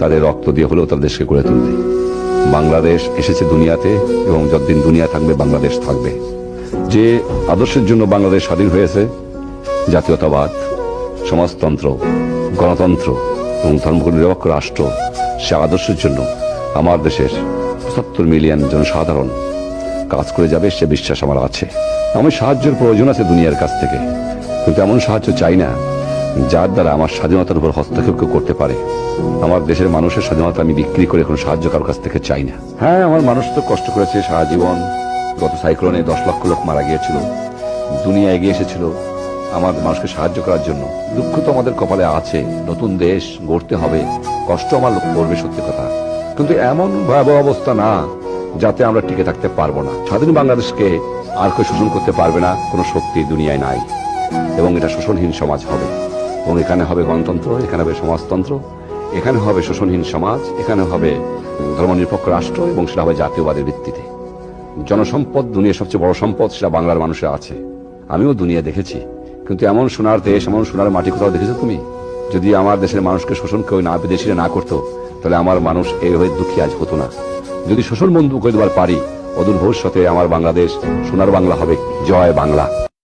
তাদের রক্ত দিয়ে হলেও তার দেশকে গড়ে তুলবে। বাংলাদেশ এসেছে দুনিয়াতে এবং যতদিন দুনিয়া থাকবে, বাংলাদেশ থাকবে। যে আদর্শের জন্য বাংলাদেশ স্বাধীন হয়েছে, জাতীয়তাবাদ, সমাজতন্ত্র, গণতন্ত্র এবং ধর্মনিরপেক্ষ রাষ্ট্র, সে আদর্শের জন্য আমার দেশের পঁচাত্তর মিলিয়ন জনসাধারণ কাজ করে যাবে, সে বিশ্বাস আমার আছে। আমি সাহায্যের প্রয়োজন আছে দুনিয়ার কাছ থেকে। কিন্তু এমন সাহায্য চাই না, যার দ্বারা আমার স্বাধীনতার উপর হস্তক্ষেপ করতে পারে। আমার দেশের মানুষের স্বাধীনতা আমি বিক্রি করে কোনো সাহায্য কারোর কাছ থেকে চাই না। হ্যাঁ আমার মানুষ তো কষ্ট করেছে সারা জীবন। গত সাইক্লোনে দশ লক্ষ লোক মারা গিয়েছিল। দুনিয়া এগিয়ে এসেছিল আমার মানুষকে সাহায্য করার জন্য। দুঃখ তো আমাদের কপালে আছে। নতুন দেশ গড়তে হবে। কষ্ট আমার লোক করবে, সত্যি কথা। কিন্তু এমন ভয়াবহ অবস্থা না যাতে আমরা টিকে থাকতে পারব না। স্বাধীন বাংলাদেশকে আর কেউ শোষণ করতে পারবে না, কোনো শক্তি দুনিয়ায় নাই। এবং এটা শোষণহীন সমাজ হবে। এবং এখানে হবে গণতন্ত্র, এখানে হবে সমাজতন্ত্র। এখানে হবে শোষণহীন সমাজ, এখানে হবে ধর্মনিরপেক্ষ রাষ্ট্র এবং সেটা হবে জাতীয়বাদের ভিত্তিতে। জনসম্পদ দুনিয়ার সবচেয়ে বড় সম্পদ, সেটা বাংলার মানুষের আছে। আমিও দুনিয়া দেখেছি। কিন্তু এমন সোনার দেশ, এমন সোনার মাটি কোথাও দেখেছ তুমি? যদি আমার দেশের মানুষকে শোষণ কেউ না বিদেশিরা না করতো, তাহলে আমার মানুষ এইভাবে দুঃখী আজ হতো না। যদি শোষণ বন্ধু করে দেওয়ার পারি, অদূর ভবিষ্যতে আমার বাংলাদেশ, সোনার বাংলা হবে, জয় বাংলা।